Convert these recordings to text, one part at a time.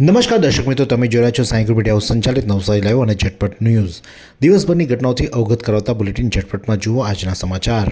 નમસ્કાર દર્શક મિત્રો, તમે રહ્યા છો સાઈ ગ્રુપ હાઉસ સંચાલિત નવસારી લાઈવ અને ઝટપટ ન્યૂઝ. દિવસભરની ઘટનાઓથી અવગત કરાવતા બુલેટિન ઝટપટમાં જુઓ આજના સમાચાર.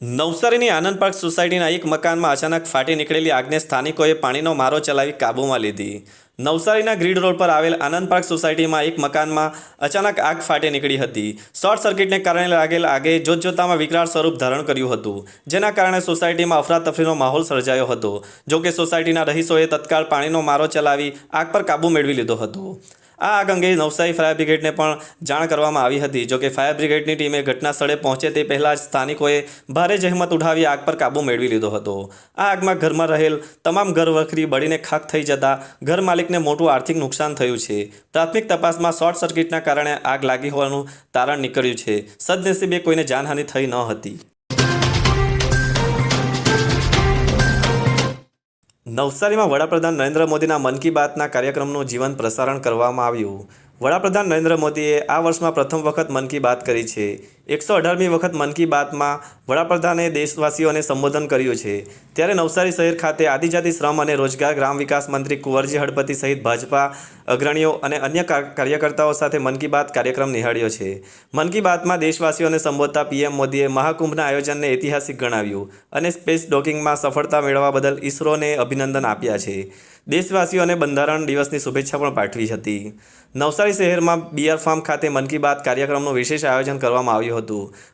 નવસારીની આનંદ પાર્ક સોસાયટીના એક મકાનમાં અચાનક ફાટી નીકળેલી આગને સ્થાનિકોએ પાણીનો મારો ચલાવી કાબૂમાં લીધી. નવસારીના ગ્રીડ રોડ પર આવેલ આનંદ પાર્ક સોસાયટીમાં એક મકાનમાં અચાનક આગ ફાટે નીકળી હતી. શોર્ટ સર્કિટને કારણે લાગેલ આગે જોતજોતામાં વિકરાળ સ્વરૂપ ધારણ કર્યું હતું. જેના કારણે સોસાયટીમાં અફરાતફરીનો માહોલ સર્જાયો હતો. જોકે સોસાયટીના રહીશોએ તત્કાળ પાણીનો મારો ચલાવી આગ પર કાબૂ મેળવી લીધો હતો. આ આગ અંગે નવસારી ફાયર બ્રિગેડને પણ જાણ કરવામાં આવી હતી. જોકે ફાયર બ્રિગેડની ટીમે ઘટના સ્થળે પહોંચે તે પહેલાં જ સ્થાનિકોએ ભારે જહેમત ઉઠાવી આગ પર કાબૂ મેળવી લીધો હતો. આ આગમાં ઘરમાં રહેલ તમામ ઘર વખરી બળીને ખાખ થઈ જતા ઘર માલિકને મોટું આર્થિક નુકસાન થયું છે. પ્રાથમિક તપાસમાં શોર્ટ સર્કિટના કારણે આગ લાગી હોવાનું તારણ નીકળ્યું છે. સદનસીબે કોઈને જાનહાનિ થઈ ન હતી. નવસારીમાં વડાપ્રધાન નરેન્દ્ર મોદીના મન કી બાતના કાર્યક્રમનું જીવંત પ્રસારણ કરવામાં આવ્યું. વડાપ્રધાન નરેન્દ્ર મોદીએ આ વર્ષમાં પ્રથમ વખત મન કી બાત કરી છે. એકસો અઢારમી વખત મન કી બાતમાં વડાપ્રધાને દેશવાસીઓને સંબોધન કર્યું છે. ત્યારે નવસારી શહેર ખાતે આદિજાતિ શ્રમ અને રોજગાર ગ્રામ વિકાસ મંત્રી કુંવરજી હળપતિ સહિત ભાજપા અગ્રણીઓ અને અન્ય કાર્યકર્તાઓ સાથે મન કી બાત કાર્યક્રમ નિહાળ્યો છે. મન કી બાતમાં દેશવાસીઓને સંબોધતા પીએમ મોદીએ મહાકુંભના આયોજનને ઐતિહાસિક ગણાવ્યું અને સ્પેસ ડોકિંગમાં સફળતા મેળવવા બદલ ઇસરોને અભિનંદન આપ્યા છે. દેશવાસીઓને બંધારણ દિવસની શુભેચ્છા પણ પાઠવી હતી. નવસારી શહેરમાં બીઆર ફાર્મ ખાતે મન કી બાત કાર્યક્રમનું વિશેષ આયોજન કરવામાં આવ્યું હતું.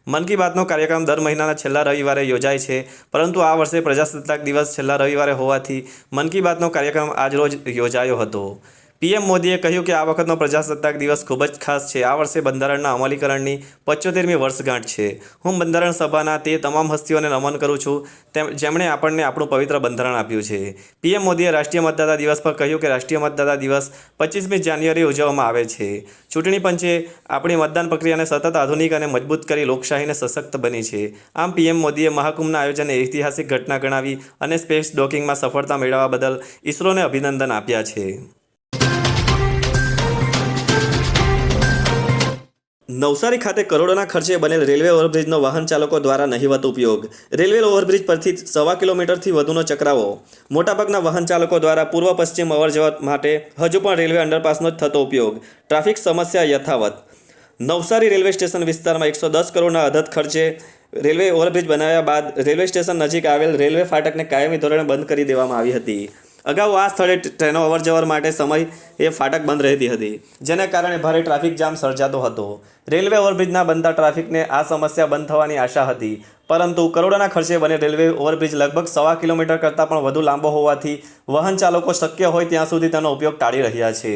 મન કી બાતનો કાર્યક્રમ દર મહિનાના છેલ્લા રવિવારે યોજાય છે, પરંતુ આ વર્ષે પ્રજાસત્તાક દિવસ છેલ્લા રવિવારે હોવાથી મન કી બાતનો કાર્યક્રમ આજરોજ યોજાયો હતો. પીએમ મોદીએ કહ્યું કે આ વખતનો પ્રજાસત્તાક દિવસ ખૂબ જ ખાસ છે. આ વર્ષે બંધારણના અમલીકરણની પચોતેરમી વર્ષગાંઠ છે. હું બંધારણ સભાના તે તમામ હસ્તીઓને નમન કરું છું. તેમ, જેમણે આપણને આપણું પવિત્ર બંધારણ આપ્યું છે. પીએમ મોદીએ રાષ્ટ્રીય મતદાતા દિવસ પર કહ્યું કે રાષ્ટ્રીય મતદાતા દિવસ પચીસમી જાન્યુઆરી ઉજવવામાં આવે છે. ચૂંટણી પંચે આપણી મતદાન પ્રક્રિયાને સતત આધુનિક અને મજબૂત કરી લોકશાહીને સશક્ત બની છે. આમ પીએમ મોદીએ મહાકુંભના આયોજનને ઐતિહાસિક ઘટના ગણાવી અને સ્પેસ ડોકિંગમાં સફળતા મેળવવા બદલ ઇસરોને અભિનંદન આપ્યા છે. નવસારી ખાતે કરોડોના ખર્ચે બનેલ રેલવે ઓવરબ્રિજનો વાહન ચાલકો દ્વારા નહિવત ઉપયોગ. રેલવે ઓવરબ્રિજ પરથી સવા કિલોમીટરથી વધુનો ચક્રાવો. મોટાભાગના વાહન ચાલકો દ્વારા પૂર્વ પશ્ચિમ અવરજવર માટે હજુ પણ રેલવે અંડરપાસનો જ થતો ઉપયોગ. ટ્રાફિક સમસ્યા યથાવત. નવસારી રેલવે સ્ટેશન વિસ્તારમાં એકસો દસ કરોડના અધત ખર્ચે રેલવે ઓવરબ્રિજ બનાવ્યા બાદ રેલવે સ્ટેશન નજીક આવેલ રેલવે ફાટકને કાયમી ધોરણે બંધ કરી દેવામાં આવી હતી. અગાઉ આ સ્થળે ટ્રેનો અવરજવર માટે સમય એ ફાટક બંધ રહેતી હતી, જેને કારણે ભારે ટ્રાફિક જામ સર્જાતો હતો. રેલવે ઓવરબ્રિજના બનતા ટ્રાફિકને આ સમસ્યા બંધ થવાની આશા હતી, પરંતુ કરોડોના ખર્ચે બને રેલવે ઓવરબ્રિજ લગભગ સવા કિલોમીટર કરતાં પણ વધુ લાંબો હોવાથી વાહન ચાલકો શક્ય હોય ત્યાં સુધી તેનો ઉપયોગ ટાળી રહ્યા છે.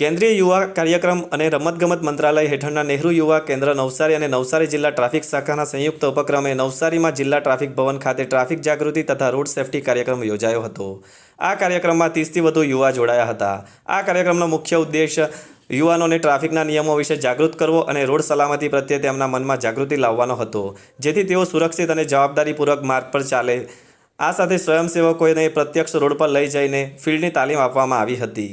કેન્દ્રીય યુવા કાર્યક્રમ અને રમતગમત મંત્રાલય હેઠળના નહેરુ યુવા કેન્દ્ર નવસારી અને નવસારી જિલ્લા ટ્રાફિક શાખાના સંયુક્ત ઉપક્રમે નવસારીમાં જિલ્લા ટ્રાફિક ભવન ખાતે ટ્રાફિક જાગૃતિ તથા રોડ સેફટી કાર્યક્રમ યોજાયો હતો. આ કાર્યક્રમમાં ત્રીસથી વધુ યુવા જોડાયા હતા. આ કાર્યક્રમનો મુખ્ય ઉદ્દેશ યુવાનોને ટ્રાફિકના નિયમો વિશે જાગૃત કરવો અને રોડ સલામતી પ્રત્યે તેમના મનમાં જાગૃતિ લાવવાનો હતો. જેથી તેઓ સુરક્ષિત અને જવાબદારીપૂર્વક માર્ગ પર ચાલે. આ સાથે સ્વયંસેવકોને પ્રત્યક્ષ રોડ પર લઈ જઈને ફિલ્ડની તાલીમ આપવામાં આવી હતી.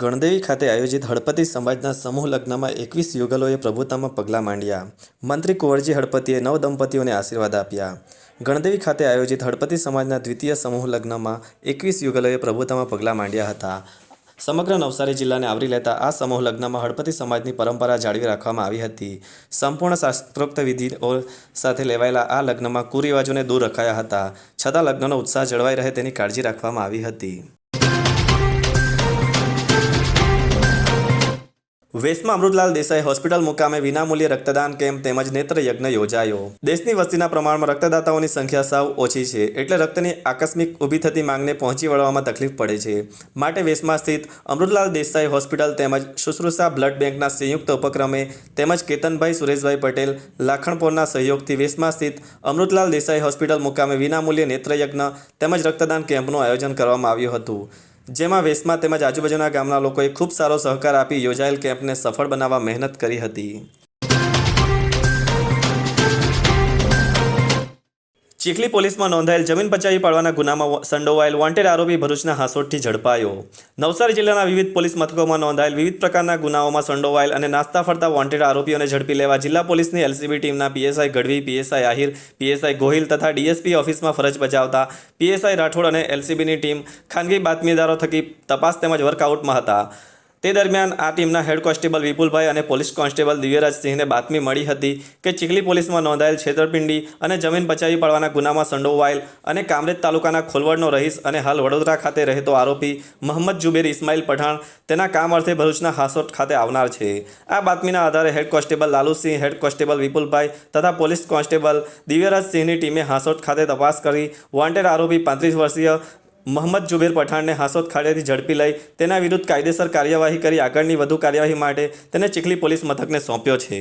ગણદેવી ખાતે આયોજિત હળપતિ સમાજના સમૂહ લગ્નમાં એકવીસ યુગલોએ પ્રભુતામાં પગલાં માંડ્યા. મંત્રી કુંવરજી હળપતિએ નવ દંપતીઓને આશીર્વાદ આપ્યા. ગણદેવી ખાતે આયોજિત હળપતિ સમાજના દ્વિતીય સમૂહ લગ્નમાં એકવીસ યુગલોએ પ્રભુતામાં પગલાં માંડ્યા હતા. સમગ્ર નવસારી જિલ્લાને આવરી લેતા આ સમૂહ લગ્નમાં હળપતિ સમાજની પરંપરા જાળવી રાખવામાં આવી હતી. સંપૂર્ણ શાસ્ત્રોક્ત વિધિઓ સાથે લેવાયેલા આ લગ્નમાં કુરિવાજોને દૂર રખાયા હતા. છતાં લગ્નનો ઉત્સાહ જળવાઈ રહે તેની કાળજી રાખવામાં આવી હતી. વેસ્ટમાં અમૃતલાલ દેસાઈ હોસ્પિટલ મુકામે વિનામૂલ્યે રક્તદાન કેમ્પ તેમજ નેત્ર યજ્ઞ યોજાયો. દેશની વસ્તીના પ્રમાણમાં રક્તદાતાઓની સંખ્યા સાવ ઓછી છે, એટલે રક્તની આકસ્મિક ઊભી થતી માંગને પહોંચી વળવામાં તકલીફ પડે છે. માટે વેસ્ટમાં સ્થિત અમૃતલાલ દેસાઈ હોસ્પિટલ તેમજ શુશ્રુષા બ્લડ બેંકના સંયુક્ત ઉપક્રમે તેમજ કેતનભાઈ સુરેશભાઈ પટેલ લાખણપોરના સહયોગથી વેસ્ટમાં સ્થિત અમૃતલાલ દેસાઈ હોસ્પિટલ મુકામે વિનામૂલ્યે નેત્રયજ્ઞ તેમજ રક્તદાન કેમ્પનું આયોજન કરવામાં આવ્યું હતું. જેમાં વેસ્ટમાં તેમજ આજુબાજુના ગામના લોકોએ ખૂબ સારો સહકાર આપી યોજાયેલ કેમ્પને સફળ બનાવવા મહેનત કરી હતી. ચીખલી પોલીસમાં નોંધાયેલ જમીન પચાવી પાડવાના ગુનામાં સંડોવાયેલ વોન્ટેડ આરોપી ભરૂચના હાંસોટથી ઝડપાયો. નવસારી જિલ્લાના વિવિધ પોલીસ મથકોમાં નોંધાયેલ વિવિધ પ્રકારના ગુનાઓમાં સંડોવાયેલ અને નાસ્તા ફરતા વોન્ટેડ આરોપીઓને ઝડપી લેવા જિલ્લા પોલીસની એલસીબી ટીમના PSI Gadhvi, PSI Ahir, PSI Gohil તથા ડીએસપી ઓફિસમાં ફરજ બજાવતા પીએસઆઈ રાઠોડ અને એલસીબીની ટીમ ખાનગી બાતમીદારો થકી તપાસ તેમજ વર્કઆઉટમાં હતા. તે દરમિયાન આ ટીમના હેડ કોન્સ્ટેબલ વિપુલભાઈ અને પોલીસ કોન્સ્ટેબલ દિવ્યરાજસિંહને બાતમી મળી હતી કે ચીખલી પોલીસમાં નોંધાયેલ છેતરપિંડી અને જમીન બચાવી પાડવાના ગુનામાં સંડોવાયેલ અને કામરેજ તાલુકાના ખોલવડનો રહીશ અને હાલ વડોદરા ખાતે રહેતો આરોપી મોહમ્મદ જુબેર ઇસ્માઇલ પઠાણ તેના કામ અર્થે ભરૂચના હાસોટ ખાતે આવનાર છે. આ બાતમીના આધારે હેડ કોન્સ્ટેબલ લાલુસિંહ, હેડ કોન્સ્ટેબલ વિપુલભાઈ તથા પોલીસ કોન્સ્ટેબલ દિવ્યરાજસિંહની ટીમે હાસોટ ખાતે તપાસ કરી વોન્ટેડ આરોપી પાંત્રીસ વર્ષીય મોહમ્મદ જુબેર પઠાણને હાસોદ ખાડેથી ઝડપી લઈ તેના વિરુદ્ધ કાયદેસર કાર્યવાહી કરી આગળની વધુ કાર્યવાહી માટે તેને ચીખલી પોલીસ મથકને સોંપ્યો છે.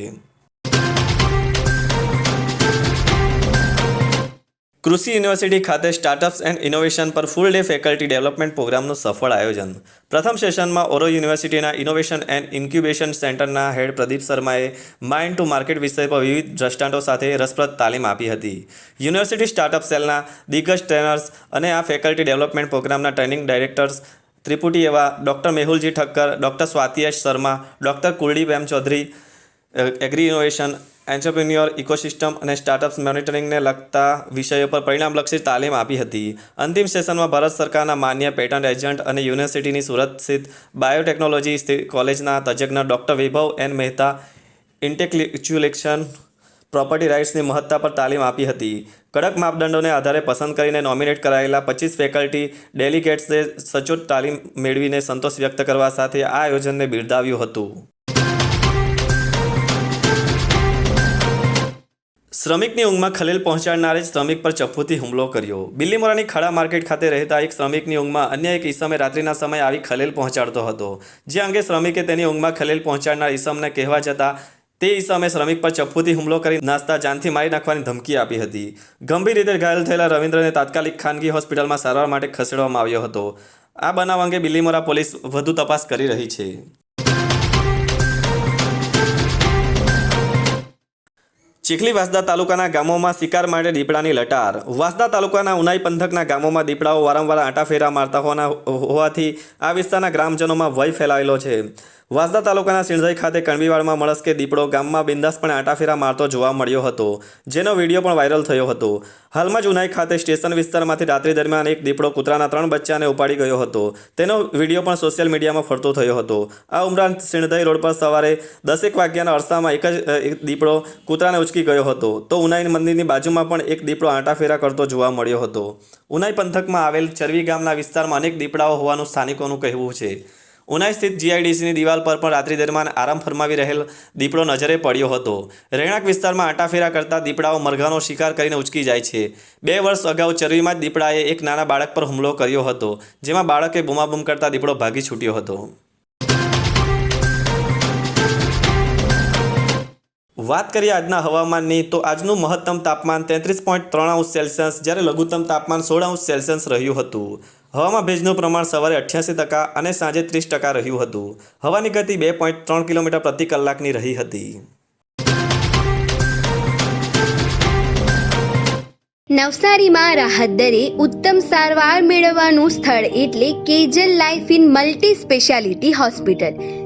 કૃષિ યુનિવર્સિટી ખાતે સ્ટાર્ટઅપ્સ એન્ડ ઇનોવેશન પર ફૂલ ડે ફેકલ્ટી ડેવલપમેન્ટ પ્રોગ્રામનું સફળ આયોજન. પ્રથમ સેશનમાં ઓરો યુનિવર્સિટીના ઇનોવેશન એન્ડ ઇન્ક્યુબેશન સેન્ટરના હેડ પ્રદીપ શર્માએ માઇન્ડ ટુ માર્કેટ વિષય પર વિવિધ દ્રષ્ટાંતો સાથે રસપ્રદ તાલીમ આપી હતી. યુનિવર્સિટી સ્ટાર્ટઅપ સેલના દિગ્ગજ ટ્રેનર્સ અને આ ફેકલ્ટી ડેવલપમેન્ટ પ્રોગ્રામના ટ્રેનિંગ ડાયરેક્ટર્સ ત્રિપુટી એવા doctor મેહુલજી Thakkar, doctor Swatiyash Sharma, doctor Kuldeep M Chaudhary agri innovation entrepreneur ecosystem અને સ્ટાર્ટઅપ્સ મોનિટરિંગને લગતા વિષયો પર પરિણામલક્ષી તાલીમ આપી હતી. અંતિમ સેશનમાં ભારત સરકારના માન્ય પેટન્ટ એજન્ટ અને યુનિવર્સિટીની સુરત સ્થિત બાયોટેકનોલોજી કોલેજના તજજ્ઞ doctor Vaibhav N Mehta intellectual property રાઇટ્સની મહત્તા પર તાલીમ આપી હતી. કડક માપદંડોને આધારે પસંદ કરીને નોમિનેટ કરાયેલા પચીસ ફેકલ્ટી ડેલિગેટ્સે સચોટ તાલીમ મેળવીને સંતોષ વ્યક્ત કરવા સાથે આ આયોજનને બિરદાવ્યું હતું. શ્રમિકની ઊંઘમાં ખલેલ પહોંચાડનારે શ્રમિક પર ચપ્પુથી હુમલો કર્યો. બિલ્લીમોરાની ખાડા માર્કેટ ખાતે રહેતા એક શ્રમિકની ઊંઘમાં અન્ય એક ઈસમે રાત્રિના સમયે આવી ખલેલ પહોંચાડતો હતો. જે અંગે શ્રમિકે તેની ઊંઘમાં ખલેલ પહોંચાડનાર ઈસમને કહેવા જતાં તે ઈસમે શ્રમિક પર ચપ્પુથી હુમલો કરી નાસ્તા જાનથી મારી નાખવાની ધમકી આપી હતી. ગંભીર રીતે ઘાયલ થયેલા રવિન્દ્રને તાત્કાલિક ખાનગી હોસ્પિટલમાં સારવાર માટે ખસેડવામાં આવ્યો હતો. આ બનાવ અંગે બિલ્લીમોરા પોલીસ વધુ તપાસ કરી રહી છે. ચીખલી વાસદા તાલુકાના ગામોમાં શિકાર માટે દીપડાની લટાર. વાસદા તાલુકાના ઉનાઈ પંથકના ગામોમાં દીપડાઓ વારંવાર આંટાફેરા મારતા હોવાના હોવાથી આ વિસ્તારના ગ્રામજનોમાં ભય ફેલાયેલો છે. વાસદા તાલુકાના સિણધઈ ખાતે કણબીવાડમાં મળસ્કે દીપડો ગામમાં બિંદાસપણે આંટાફેરા મારતો જોવા મળ્યો હતો, જેનો વીડિયો પણ વાયરલ થયો હતો. હાલમાં જ ઉનાઈ ખાતે સ્ટેશન વિસ્તારમાંથી રાત્રિ દરમિયાન એક દીપડો કૂતરાના ત્રણ બચ્ચાને ઉપાડી ગયો હતો. તેનો વીડિયો પણ સોશિયલ મીડિયામાં ફરતો થયો હતો. આ ઉપરાંત સિણધાઈ રોડ પર સવારે દસેક વાગ્યાના અરસામાં એક જ દીપડો કૂતરાને ઉચકી ગયો હતો. તો ઉનાઈ મંદિરની બાજુમાં પણ એક દીપડો આંટાફેરા કરતો જોવા મળ્યો હતો. ઉનાઈ પંથકમાં આવેલ ચરવી ગામના વિસ્તારમાં અનેક દીપડાઓ હોવાનું સ્થાનિકોનું કહેવું છે. ઉનાઈ સ્થિત જીઆઈડીસીની દિવાલ પર પણ રાત્રિ દરમિયાન આરામ ફરમાવી રહેલ દીપડો નજરે પડ્યો હતો. રહેણાંક વિસ્તારમાં આંટાફેરા કરતા દીપડાઓ મરઘાનો શિકાર કરીને ઉચકી જાય છે. બે વર્ષ અગાઉ ચરવીમાં જ દીપડાએ એક નાના બાળક પર હુમલો કર્યો હતો, જેમાં બાળકે બૂમાબૂમ કરતા દીપડો ભાગી છૂટ્યો હતો. વાત કરીએ આજના હવામાનની, તો આજનું મહત્તમ તાપમાન તેત્રીસ પોઈન્ટ ત્રણ અંશ સેલ્સિયસ, જ્યારે લઘુત્તમ તાપમાન સોળ અંશ સેલ્સિયસ રહ્યું હતું. હવામાં ભેજનું પ્રમાણ સવારે અઠ્યાસી ટકા અને સાંજે ત્રીસ ટકા રહ્યું હતું. હવાની ગતિ બે પોઈન્ટ ત્રણ કિલોમીટર પ્રતિ કલાકની રહી હતી. નવસારીમાં રાહત દરે ઉત્તમ સારવાર મેળવવાનું સ્થળ એટલે Kejal life in multi speciality hospital.